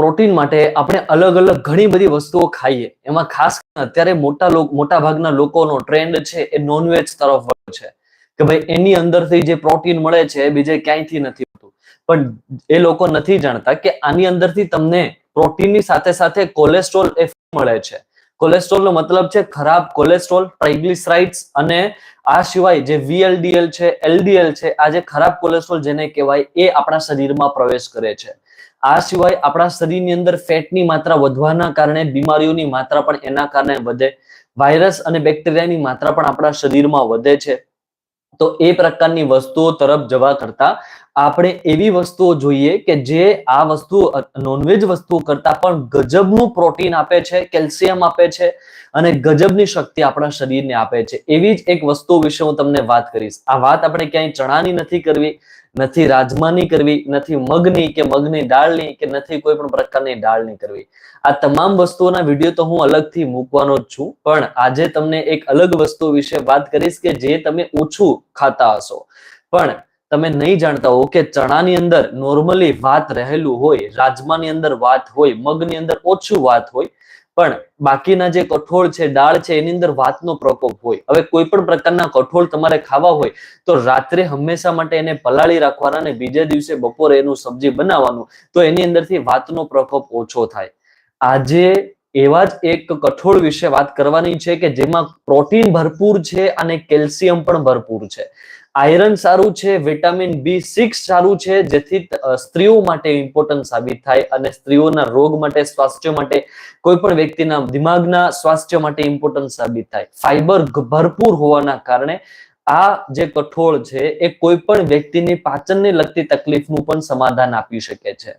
Protein માટે આપણે અલગ અલગ ઘણી બધી વસ્તુઓ ખાઈએ. એમાં ખાસ અત્યારે મોટા મોટા ભાગના લોકોનો ટ્રેન્ડ છે એ નોનવેજ તરફ છે. કે ભાઈ એની અંદરથી જે પ્રોટીન મળે છે બીજે ક્યાંયથી નથી હોતું પણ એ લોકો નથી જાણતા કે આની અંદરથી તમને પ્રોટીનની સાથે સાથે કોલેસ્ટ્રોલ એ મળે છે. કોલેસ્ટ્રોલ નો મતલબ છે ખરાબ કોલેસ્ટ્રોલ ટ્રાઇગ્લિસરાઇડ્સ અને આ સિવાય જે વીએલડીએલ છે એલડીએલ છે, આ જે ખરાબ કોલેસ્ટ્રોલ જેને કહેવાય એ આપણા શરીરમાં પ્રવેશ કરે છે. આ સિવાય આપણા શરીરની અંદર ફેટની માત્રા વધવાના કારણે બીમારીઓની માત્રા પણ એના કારણે વધે. વાયરસ અને બેક્ટેરિયાની માત્રા પણ આપણા શરીરમાં વધે છે. તો એ પ્રકારની વસ્તુઓ તરફ જવા કરતા આપણે એવી વસ્તુઓ જોઈએ કે જે આ વસ્તુ નોનવેજ વસ્તુઓ કરતા પણ ગજબનું પ્રોટીન આપે છે, કેલ્શિયમ આપે છે અને ગજબની શક્તિ આપણા શરીરને આપે છે. એવી જ એક વસ્તુ વિશે હું તમને વાત કરીશ. આ વાત આપણે ક્યાંય ચણાની નથી કરવી. નથી રાજમાની કરવી, નથી મગની કે મગની દાળની કે નથી કોઈ પણ પ્રકારની દાળની કરવી. આ તમામ વસ્તુઓના વીડિયો તો હું અલગથી મૂકવાનો જ છું, પણ આજે તમને એક અલગ વસ્તુ વિશે વાત કરીશ કે જે તમે ઓછું ખાતા હશો. પણ તમે નહીં જાણતા હો કે ચણાની અંદર નોર્મલી વાત રહેલું હોય, રાજમાની અંદર વાત હોય, મગની અંદર ઓછું વાત હોય પણ બાકીના જે કઠોળ છે, દાળ છે, એની અંદર વાતનો પ્રકોપ હોય. હવે કોઈ પણ પ્રકારના કઠોળ તમારે ખાવા હોય, તો રાત્રે હંમેશા માટે એને પલાળી રાખવાના અને બીજે દિવસે બપોરે એનું સબ્જી બનાવવાનું, તો એની અંદરથી વાતનો પ્રકોપ ઓછો થાય. આજે એવા જ એક કઠોળ વિશે વાત કરવાની છે કે જેમાં પ્રોટીન ભરપૂર છે અને કેલ્શિયમ પણ ભરપૂર છે. આયરન સારું છે, વિટામિન બી સિક્સ સારું છે, જેથી સ્ત્રીઓ માટે ઇમ્પોર્ટન્ટ સાબિત થાય અને સ્ત્રીઓના રોગ માટે, સ્વાસ્થ્ય માટે કોઈ પણ વ્યક્તિના દિમાગના સ્વાસ્થ્ય માટે ઇમ્પોર્ટન્ટ સાબિત થાય. ફાઈબર ભરપૂર હોવાના કારણે આ જે કઠોળ છે, એ કોઈ પણ વ્યક્તિની પાચનને લગતી તકલીફનું પણ સમાધાન આપી શકે છે.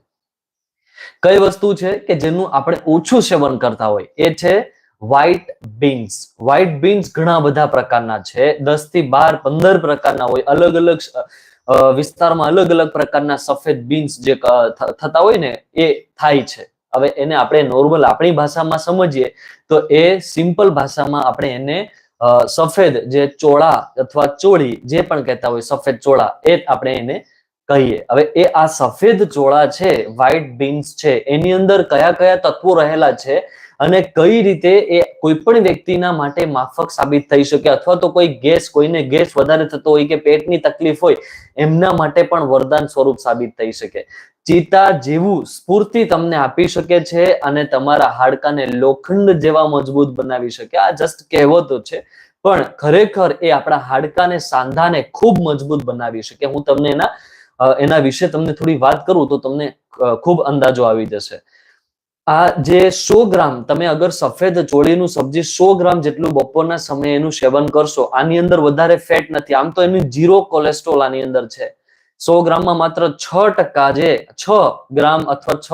કઈ વસ્તુ છે કે જેનું આપણે ઓછું સેવન કરતા હોય? એ છે વ્હાઈટ બીન્સ વ્હાઇટ બીન્સ ઘણા બધા પ્રકારના છે. દસથી બાર, પંદર પ્રકારના હોય. અલગ અલગ વિસ્તારમાં અલગ અલગ પ્રકારના સફેદ બીન્સ જે થતા હોય ને, એ થાય છે. હવે એને આપણે નોર્મલ આપણી ભાષામાં સમજીએ, તો એ સિમ્પલ ભાષામાં આપણે એને સફેદ જે ચોળા અથવા ચોળી જે પણ કહેતા હોય, સફેદ ચોળા, એ આપણે એને કહીએ. હવે એ આ સફેદ ચોળા છે વ્હાઇટ બીન્સ છે, એની અંદર કયા કયા તત્વો રહેલા છે અને કઈ રીતે એ કોઈ પણ વ્યક્તિના માટે માફક સાબિત થઈ શકે અથવા તો કોઈ ગેસ, કોઈને ગેસ વધારે થતો હોય કે પેટની તકલીફ હોય, એમના માટે પણ વરદાન સ્વરૂપ સાબિત થઈ શકે. ચિતા જેવું સ્ફૂર્તિ તમને આપી શકે છે અને તમારા હાડકાને લોખંડ જેવા મજબૂત બનાવી શકે. આ જસ્ટ કહેવતો છે. પણ ખરેખર એ આપણા હાડકાને સાંધાને ખૂબ મજબૂત બનાવી શકે. હું તમને એના એના વિશે તમને થોડી વાત કરું તો તમને ખૂબ અંદાજો આવી જશે. આ જે સો ગ્રામ, તમે અગર સફેદ ચોળીનું સબ્જી સો ગ્રામ જેટલું બપોરના સમયે એનું સેવન કરશો, આની અંદર વધારે ફેટ નથી. આમ તો એનું જીરો કોલેસ્ટ્રોલ આની અંદર છે. સો ગ્રામમાં માત્ર છ ટકા જે, છ ગ્રામ અથવા છ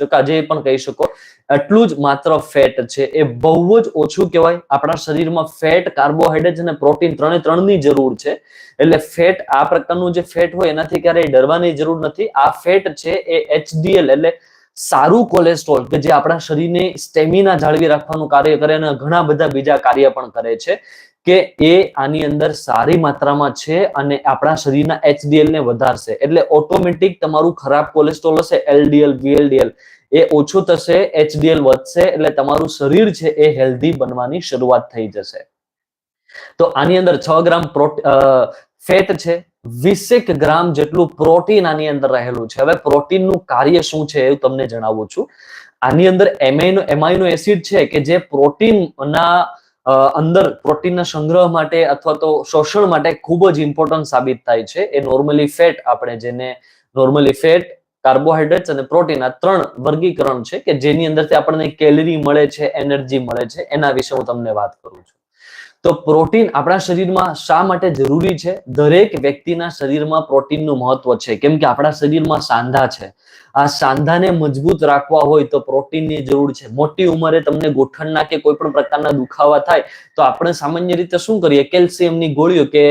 ટકા જે પણ કહી શકો, એટલું જ માત્ર ફેટ છે. એ બહુ જ ઓછું કહેવાય. આપણા શરીરમાં ફેટ, કાર્બોહાઈડ્રેટ અને પ્રોટીન ત્રણે ત્રણની જરૂર છે. એટલે ફેટ આ પ્રકારનું જે ફેટ હોય, એનાથી ક્યારેય ડરવાની જરૂર નથી. આ ફેટ છે એ એચડીએલ એટલે સારું કોલેસ્ટ્રોલ કે જે આપણા શરીરને સ્ટેમિના જાળવી રાખવાનું કાર્ય કરે અને ઘણા બધા બીજા કાર્ય પણ કરે છે, કે એ આની અંદર સારી માત્રામાં છે અને આપણા શરીરના એચડીએલ ને વધારશે. એટલે ઓટોમેટિક તમારું ખરાબ કોલેસ્ટ્રોલ હશે એલડીએલ વીએલડીએલ એ ઓછું થશે એચડીએલ વધશે, એટલે તમારું શરીર છે એ હેલ્ધી બનવાની શરૂઆત થઈ જશે. તો આની અંદર છ ગ્રામ ફેટ છે વીસેક ગ્રામ જેટલું પ્રોટીન આની અંદર રહેલું છે. હવે પ્રોટીનનું કાર્ય શું છે એવું તમને જણાવું છું. આની અંદર એમાઇનો એમાઇનો એસિડ છે કે જે પ્રોટીનના અંદર, પ્રોટીનના સંગ્રહ માટે અથવા તો શોષણ માટે ખૂબ જ ઇમ્પોર્ટન્ટ સાબિત થાય છે. એ નોર્મલી ફેટ આપણે જેને નોર્મલી ફેટ કાર્બોહાઈડ્રેટ્સ અને પ્રોટીન આ ત્રણ વર્ગીકરણ છે કે જેની અંદરથી આપણને કેલરી મળે છે એનર્જી મળે છે. એના વિશે હું તમને વાત કરું છું. તો પ્રોટીન આપણા શરીરમાં શા માટે જરૂરી છે? દરેક વ્યક્તિના શરીરમાં પ્રોટીનનું મહત્વ છે. કેમ કે આપણા શરીરમાં સાંધા છે. આ સાંધાને મજબૂત રાખવા હોય તો પ્રોટીનની જરૂર છે. મોટી ઉંમરે તમને ગોઠણના કે કોઈ પણ પ્રકારના દુખાવા થાય તો આપણે સામાન્ય રીતે શું કરીએ? કેલ્શિયમની ગોળીઓ કે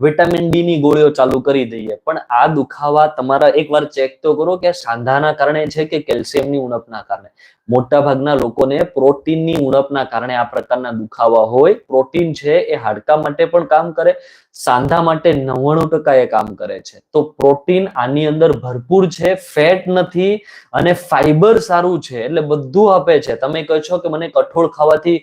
વિટામિન ડી ની ગોળીઓ ચાલુ કરી દઈએ. પણ આ દુખાવા તમારા એકવાર ચેક તો કરો કે સાંધાના કારણે છે કે કેલ્શિયમની ઉણપના કારણે? મોટા ભાગના લોકોને પ્રોટીનની ઉણપના કારણે આ પ્રકારના દુખાવા હોય. પ્રોટીન છે એ હાડકા માટે પણ કામ કરે, સાંધા માટે નવ્વાણું ટકા એ કામ કરે છે. તો પ્રોટીન આની અંદર ભરપૂર છે, ફેટ નથી અને ફાઈબર સારું છે. એટલે બધું આપે છે. તમે કહો છો કે મને કઠોળ ખાવાથી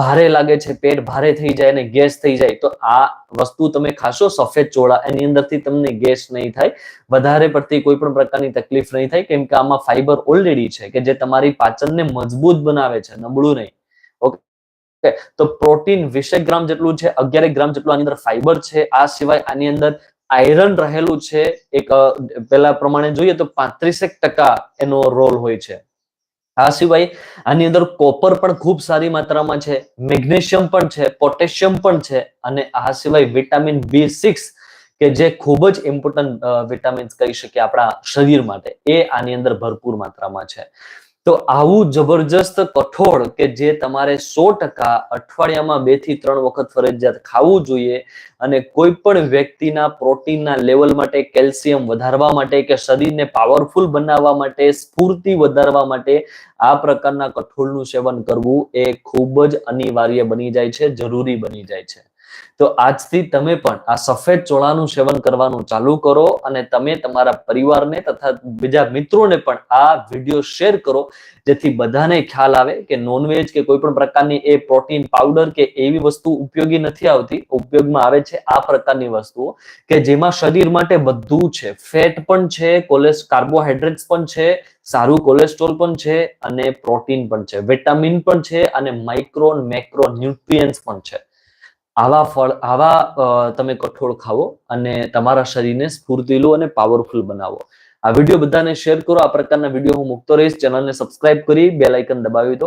ભારે લાગે છે, પેટ ભારે થઈ જાય અને ગેસ થઈ જાય, તો આ વસ્તુ તમે ખાશો સફેદ ચોળા, એની અંદરથી તમને ગેસ નહીં થાય. વધારે પડતી કોઈ પણ પ્રકારની તકલીફ નહીં થાય, કેમ કે આમાં ફાઈબર ઓલરેડી છે, કે જે તમારી પાચનને મજબૂત બનાવે છે, નબળું નહીં. ઓકે તો પ્રોટીન વીસેક ગ્રામ જેટલું છે, અગિયાર ગ્રામ જેટલું આની અંદર ફાઈબર છે, આ સિવાય આની અંદર આયરન રહેલું છે, એક પેલા પ્રમાણે જોઈએ તો પાંત્રીસેક ટકા એનો રોલ હોય છે. આ સિવાય આની અંદર કોપર પણ ખૂબ સારી માત્રામાં છે, મેગ્નેશિયમ પણ છે, પોટેશિયમ પણ છે અને આ સિવાય વિટામિન બી સિક્સ કે જે ખૂબ જ ઇમ્પોર્ટન્ટ વિટામિન્સ કહી શકીએ આપણા શરીર માટે એ આની અંદર ભરપૂર માત્રામાં છે. તો આવું જબરજસ્ત કઠોળ કે જે તમારે સો ટકા અઠવાડિયામાં બેથી ત્રણ વખત ફરજિયાત ખાવું જોઈએ અને કોઈ પણ વ્યક્તિના પ્રોટીનના લેવલ માટે, કેલ્શિયમ વધારવા માટે કે શરીરને પાવરફુલ બનાવવા માટે, સ્ફૂર્તિ વધારવા માટે આ પ્રકારના કઠોળનું સેવન કરવું એ ખૂબ જ અનિવાર્ય બની જાય છે, જરૂરી બની જાય છે. તો આજથી તમે પણ આ સફેદ ચોળાનું સેવન કરવાનું ચાલુ કરો અને તમે તમારા પરિવારને તથા બીજા મિત્રોને પણ આ વીડિયો શેર કરો, જેથી બધાને ખ્યાલ આવે કે નોનવેજ કે કોઈ પણ પ્રકારની એ પ્રોટીન, પાવડર કે એવી વસ્તુ ઉપયોગી નથી આવતી. ઉપયોગમાં આવે છે આ પ્રકારની વસ્તુઓ કે જેમાં શરીર માટે બધું છે. ફેટ પણ છે, કોલેસ કાર્બોહાઈડ્રેટ્સ પણ છે, સારું કોલેસ્ટ્રોલ પણ છે અને પ્રોટીન પણ છે. વિટામિન પણ છે અને માઇક્રો મેક્રો ન્યુટ્રિયન્સ પણ છે. આવા ફળ, આવા તમે કઠોળ ખાવો અને તમારા શરીરને સ્ફૂર્તિલું અને પાવરફુલ બનાવો. આ વીડિયો બધાને શેર કરો. આ પ્રકારના વીડિયો હું મૂકતો રહીશ. ચેનલને સબસ્ક્રાઇબ કરી બે લાઇકન દબાવી દો